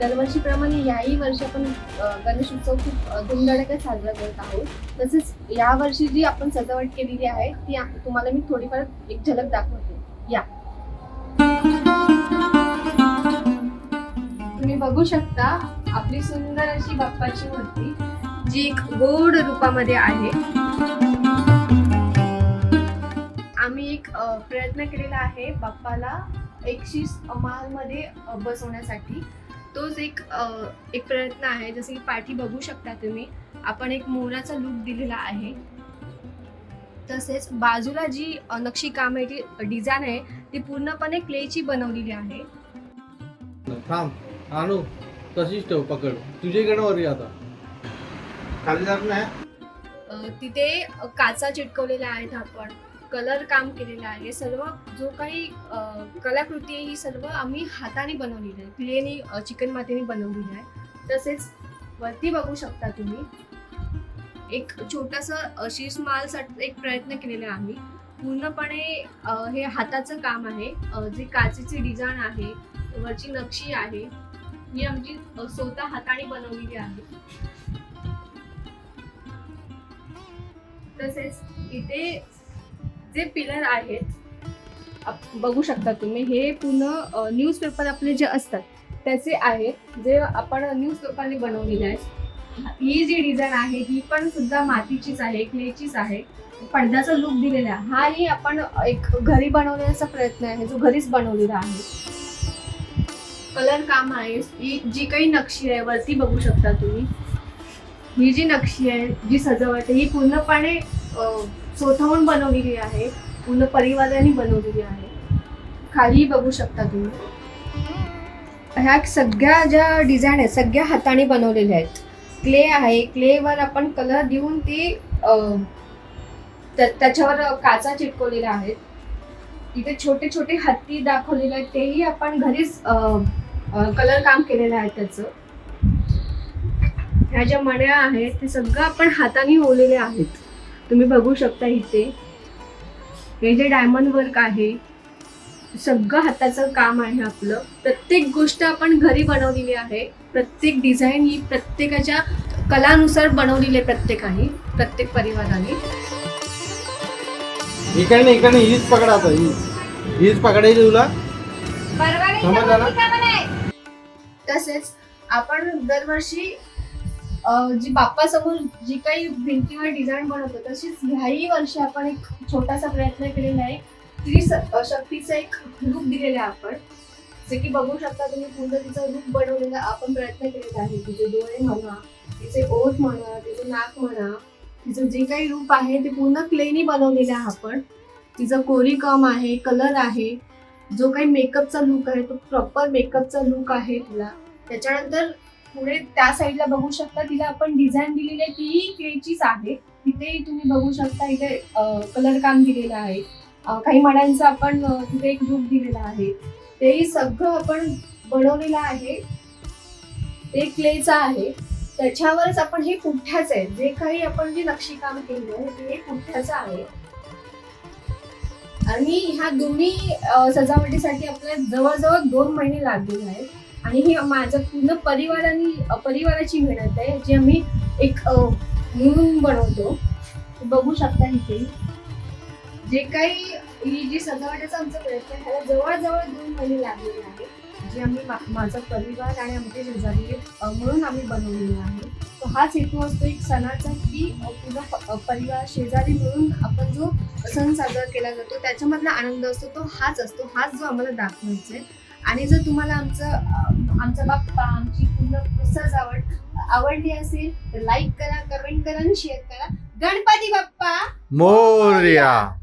दरवर्षीप्रमाणे याही वर्षी आपण गणेश उत्सव खूप अ, धुमधडाक्यात साजरा करत आहोत. तसेच या वर्षी जी आपण सजावट केलेली आहे ती तुम्हाला मी थोडीफार एक झलक दाखवते. या. तुम्ही बघू शकता आपली सुंदर अशी बाप्पाची मूर्ती जी एक गोड रूपामध्ये आहे. आम्ही एक प्रयत्न केलेला आहे बाप्पाला एकशे मध्ये बसवण्यासाठी. तोच एक एक प्रयत्न आहे. जसे की पाठी बघू शकता तुम्ही आपण एक मोराचा लूक दिलेला आहे. तसेच बाजूला जी नक्षीकाम आहे ती डिझाईन आहे ती पूर्णपणे क्लेची बनवलेली आहे. थांब. आणू तशीच ठेव पकड. तुझ्याकडे वर आता. खाली जात नाही? तिथे काचा चिटकवलेल्या आहेत आपण कलर काम केलेलं आहे. सर्व जो काही कलाकृती आहे ही सर्व आम्ही हाताने बनवलेली आहे. क्लेनी चिकन मातीने बनवलेली आहे. तसेच वरती बघू शकता तुम्ही एक छोटासा शीसमालसाठी एक प्रयत्न केलेला आहे आम्ही. पूर्णपणे हे हाताचं काम आहे. जे काचेची डिझाईन आहे वरची नक्षी आहे ही आमची स्वतः हाताने बनवलेली आहे. तसेच इथे जे पिलर आहेत बघू शकता तुम्ही हे पूर्ण न्यूजपेपर आपले जे असतात त्याचे आहेत जे आपण न्यूजपेपरने बनवलेले आहेत. ही जी डिझाईन आहे ही पण सुद्धा मातीचीच आहे क्लेचीच आहे. पडद्याचा लुक दिलेला आहे. हाही आपण एक घरी बनवण्याचा प्रयत्न आहे जो घरीच बनवलेला आहे. कलर काम आहे ही जी काही नक्षी आहे वरती बघू शकता तुम्ही. ही जी नक्षी आहे जी सजावट आहे ही पूर्णपणे अ, स्वतःहून बनवलेली आहे पूर्ण परिवाराने बनवलेली आहे. खाली बघू शकता तुम्ही. ह्या सगळ्या ज्या डिझाईन आहेत सगळ्या हाताने बनवलेल्या आहेत. क्ले आहे क्लेवर आपण कलर देऊन ती त्या- त्याच्यावर काचा चिटकवलेल्या आहेत इथे छोटे छोटे हत्ती दाखवलेले आहेत तेही आपण घरीच कलर काम केलेलं आहे त्याचं. ह्या ज्या मण्या आहेत ते सगळं आपण हाताने ओवलेले आहेत. तुम्ही बघू शकता इथे. हे जे डायमंड वर्क आहे सगळं हाताचं काम आहे आपलं. प्रत्येक गोष्ट आपण घरी बनवलेली आहे. प्रत्येक डिझाईन ही प्रत्येकाच्या कलानुसार बनवलेली आहे प्रत्येकाने प्रत्येक परिवाराने. इकडे इकडे हीच पकड आता हीच. हीच पकडायची तुला? समजलं ना? तसेच आपण दरवर्षी जी बाप्पासमोर जी काही भिंतीवर डिझाईन बनवतो तशीच ह्याही वर्षी आपण एक छोटासा प्रयत्न केलेला आहे. ती स- शक्तीचं एक रूप दिलेलं आहे आपण. जे की बघू शकता तुम्ही पूर्ण तिचं रूप बनवलेलं आपण प्रयत्न केलेला आहे. तिचे डोळे म्हणा तिचे ओठ म्हणा तिचं नाक म्हणा तिचं जे काही रूप आहे ते पूर्ण क्लेनी बनवलेलं आहे आपण. तिचं कोरी आहे कलर आहे. जो काही मेकअपचा लुक आहे तो प्रॉपर मेकअपचा लुक आहे तिला. त्याच्यानंतर पुढे त्या साईडला बघू शकता. तिला आपण डिझाईन दिलेली आहे. तीही क्लेचीच आहे. तिथेही तुम्ही बघू शकता इथे कलर काम दिलेलं आहे. काही माड्यांचा आपण तिथे एक रूप दिलेला आहे. तेही सगळं आपण बनवलेलं आहे. ते क्लेचं आहे. त्याच्यावरच आपण हे पुठ्ठ्याचं आहे. जे काही आपण जे नक्षीकाम केलं आहे ते हे पुठ्ठ्याचं आहे. आणि ह्या दोन्ही सजावटीसाठी आपल्याला जवळजवळ दोन महिने लागलेले आहेत. आणि ही माझं पूर्ण परिवाराने परिवाराची मेहनत आहे जी आम्ही एक म्हणून मिळून बनवतो बघू शकता इथे. जे काही ही जी सजावटीचा आमचा प्रयत्न आहे त्याला जवळजवळ दोन महिने लागलेले आहे जे आम्ही माझा परिवार आणि आमचे शेजारी म्हणून आम्ही बनवलेला आहे. तो हाच हेतू असतो एक सणाचा की पूर्ण परिवार शेजारी मिळून आपण जो सण साजरा केला जातो त्याच्यामधला आनंद असतो तो हाच असतो हाच जो आम्हाला दाखवायचा आहे. आणि जर तुम्हाला आमचं आमचा बाप्पा आमची पूर्ण सजावट आवडली असेल तर लाईक करा कमेंट करा आणि शेअर करा. गणपती बाप्पा! मोर्या!